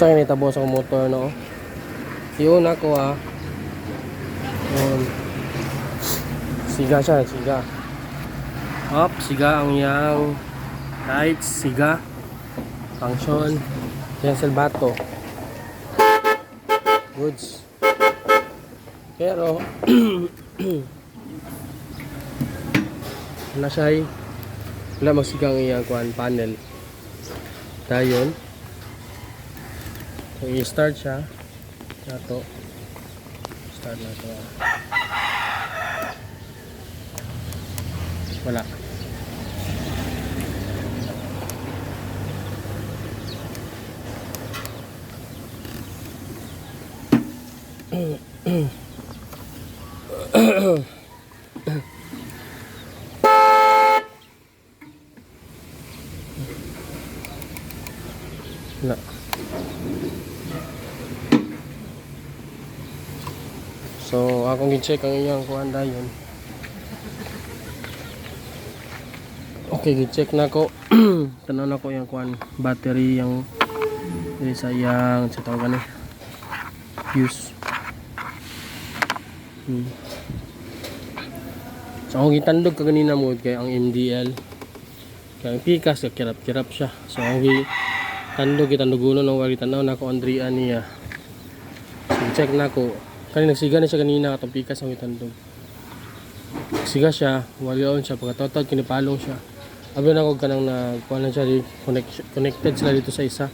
Tsaka nitabo sa motor no. Yun ako ah. Yun. Siga siya, siga. Up, siga ang yang right, siga. Function. Yan silbato. Goods. Pero na siya ay wala magsigang iyang panel. Dayon. So, i-start siya. Nato. Start na to. Wala. Wala. So, akong gi-check ang iyang kuan dayon. Okay, gi-check na ko. Tanaw na ko yung kuan battery yung dili sa iyang sa tawag ni fuse. Hmm. So, akong gitandog ka ganina mo kay ang MDL. Kaya ang pikas, kirap-kirap siya. So, gi tandog itandugulo ng wali tanaw na ko Andrea niya. So, check na ko. Kanina nagsiga na siya kanina katong pikas ang itandog. Nagsiga siya, wali on siya pagkatotod kinipalong siya. Abi na ko kanang na kuan na siya connected sila dito sa isa.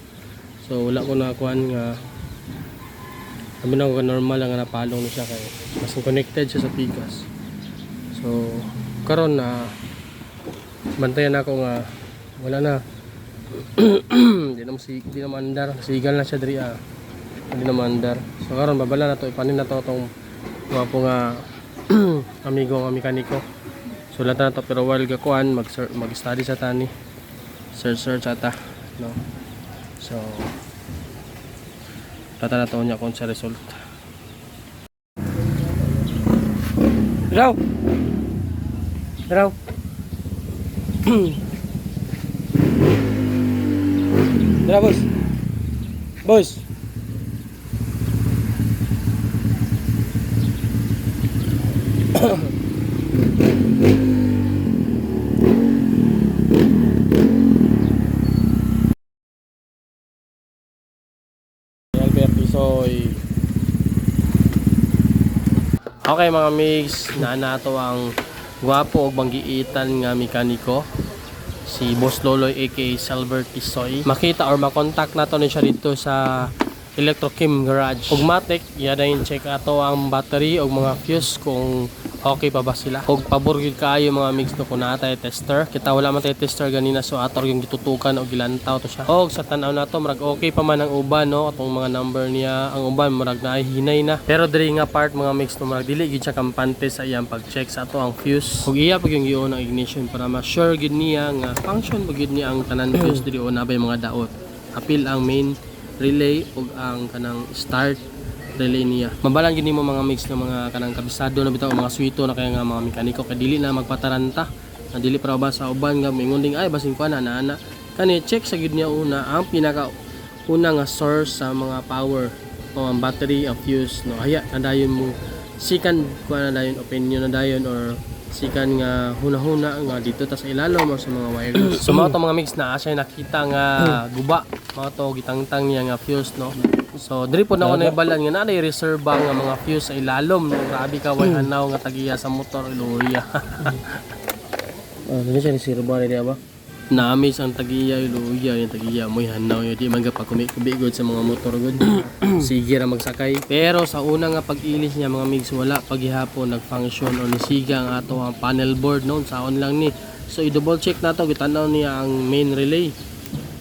So wala ko na kuan nga Abi na ko normal lang nga napalong na siya kay mas connected siya sa pikas. So karon na bantayan ako nga wala na di na si di na mandar sigal na siya diri ah. Hindi na mandar so karon babala na to. Ipanin na to tong mga po nga amigo nga mekaniko so lahat na to. Pero while gakuan mag mag study sa tani search search ata no? So tata na to niya kung sa result. Raw! Raw Tara, boss. Boss. Okay mga migs, naanato ang gwapo og banggiitan nga mekaniko si Boss Loloy aka Salbert Tisoy. Makita or makontak nato ni siya dito sa Electrochem Garage. Ug matik iya dayon check ato ang battery ug mga fuse kung okay pa ba sila. Ug pabor kaayo mga mix no kung naa tayo tester. Kita wala man tayo tester ganina so ator yung gitutukan og gilantaw to siya. Ug sa tan-aw nato murag okay pa man ang uban no? Atong mga number niya ang uban murag nahihinay na. Pero diri nga part mga mix no murag dili gyud siya kampante sa iyang pag-check sa ato ang fuse. Ug iya pag yung giun ang ignition para ma-sure gyud niya nga function ba gyud niya ang tanan fuse diri o nabay mga daot. Apil ang main relay ug ang kanang start relay niya. Mabalang gini mo mga mix ng mga kanang kabisado na bitaw mga suito na kaya nga mga mekaniko kay dili na magpataranta. Na dili para ba sa uban nga mingon ding ay basin ko na ana. Kani check sa gid niya una ang pinaka una nga source sa mga power o ang battery ang fuse no. Haya nadayon mo sikan ko na dayon opinion na dayon or sikan nga huna-huna nga dito ta sa ilalom or sa mga wire. so mga to mga mix na asya nakita nga guba mga to gitangtang niya nga fuse no. So diri po na ako naibalan nga na reserve nga mga fuse sa ilalom no. Grabe ka way hanaw nga tagiya sa motor iluya. Ah, uh, siya ni sirba ni ba? Naamis ang tagiya iluya yung tagiya mo hanaw yung di man ka pa kumikubigod sa mga motor gud. Sige ra magsakay. Pero sa una nga pag-ilis niya mga migs wala paghihapon nag-function o nisiga ang ato ang panel board noon sa on lang ni. So i-double check nato gitanaw niya ang main relay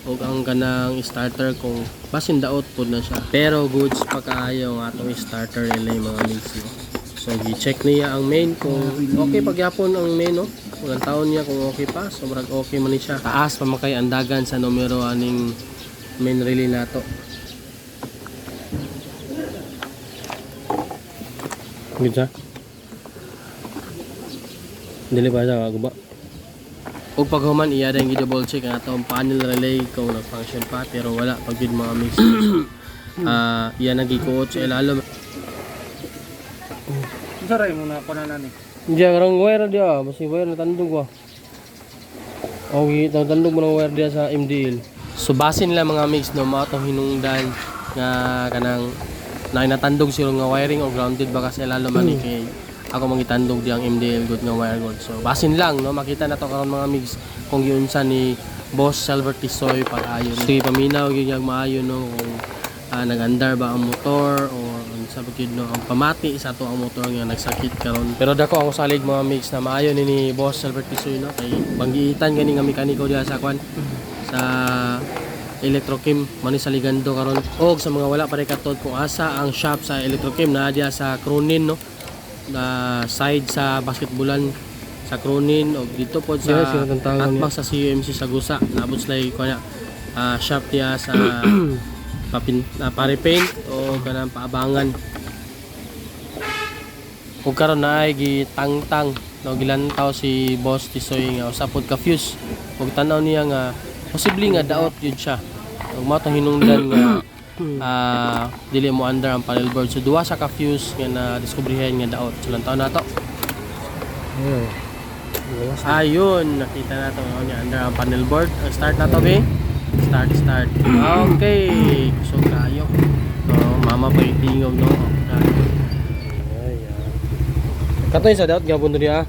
o ang kanang starter kung basin daot pod na siya. Pero goods pa kaayo ang atong starter relay mga migs. No? So i-check niya ang main kung okay pagyapon ang main no. Walang taon niya kung okay pa. Sobrang okay man siya. Taas pa man kay andagan sa numero aning main relay nato. Good siya. Dili pa siya guba. ug paghuman iya dahil gi-double check ang atong panel relay kung nag-function pa pero wala pag yun mga mix ah iya nagikuot sa ilalom Saray mo na pananan eh. Diyan rang wire dia, masih wire na tandog ba. O kita tandog mo ng wire dia sa MDL. So basin nila mga mix no mga tong hinungdan nga kanang na natandog sila nga wiring o grounded baka sa lalo man ni kay ako mangitandog di ang MDL good nga wire good. So basin lang no makita na to karon mga mix kung giunsa ni Boss Silver Tisoy pag-ayon. Sige paminaw gyud yang maayo no kung ah, nag-andar ba ang motor o sa no ang pamati sa to ang motor nga nagsakit karon. Pero dako ang salig mga mix na maayo ni ni boss Albert Tisoy no? Kay banggiitan gani nga mekaniko diha sa kwan sa Electrochem mani sa Ligando karon. Og sa mga wala pa rin katod kung asa ang shop sa Electrochem na diha sa Cronin no? Na side sa basketballan sa Cronin og dito po sa tantangan atbang sa CUMC sa Gusa. Naabot sila ko na ah, shop diha sa papin uh, pare-paint o kanang paabangan. Ug karon na ay gitangtang. No gilantaw si boss Tisoy nga usapod ka fuse. Ug tanaw niya nga posible nga daot yun siya. Ug mo hinungdan nga ah dili mo under ang panel board. So duwa sa ka fuse nga na diskubrihan nga daot. So lantaw na to. Ayun. nakita na to no, nga under ang panel board. Start na to be start start okay so kayo no mama pa itingaw no ay Kato yung sa daot gabon diya.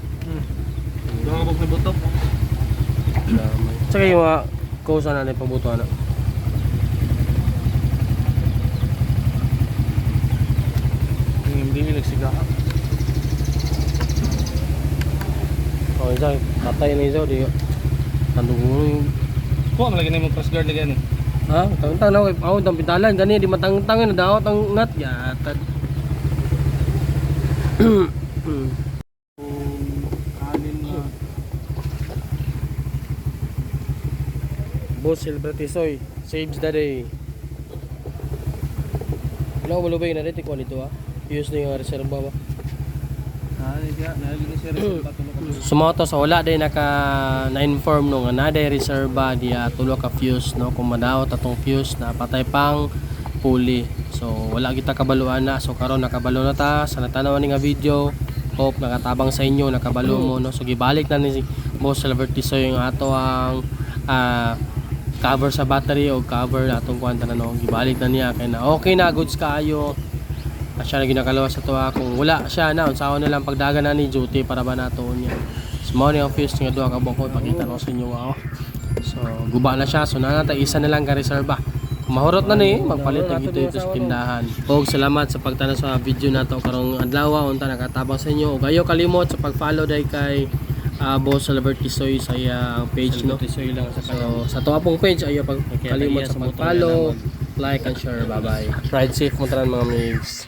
Doon ka pag nabutok. Tsaka yung mga kusa na na pabuto na. Hindi nila nagsigahan. Oh, isa patay na isa di. Tandog mo yung Kuha malagi na yung press guard na gani. ha, tang-tang na ako oh, tang pitalan gani di matang-tang na daot ang nut yatad. Boss Silver Tisoy saves the day. Wala ko malubay na rin tikwan ito ha. Use na yung reserva ba. Sumoto sa wala day naka na-inform no nga na day reserva diya tulo ka fuse no kung madaot atong fuse na patay pang pulley. So wala kita kabaluan na so karon nakabalo na ta sa natanaw ni nga video. Hope nakatabang sa inyo nakabalo mo no. So gibalik na ni Boss Silver Tisoy yung ato ang ah, cover sa battery o cover atong kwanta na no. Gibalik na niya kay na okay na goods kaayo. At siya na ginakalawa sa tuwa kung wala siya na unsaon na lang pagdagan na ni duty para ba nato niya. Small yung fuse nga duha ka bangko ipakita ko sa inyo wow. So guba na siya so na nata isa na lang ka reserva. Kung mahurot na ni magpalit na gito ito sa tindahan. Og salamat sa pagtanaw sa video nato karong adlaw unta nakatabang sa inyo. Ug ayo kalimot sa pag-follow dai kay uh, Boss Albert Tisoy sa iya page no. Lang sa So sa tuwa pong page ayo pag kalimot sa pag-follow, like and share. Bye bye. Ride safe mo tanan mga migs.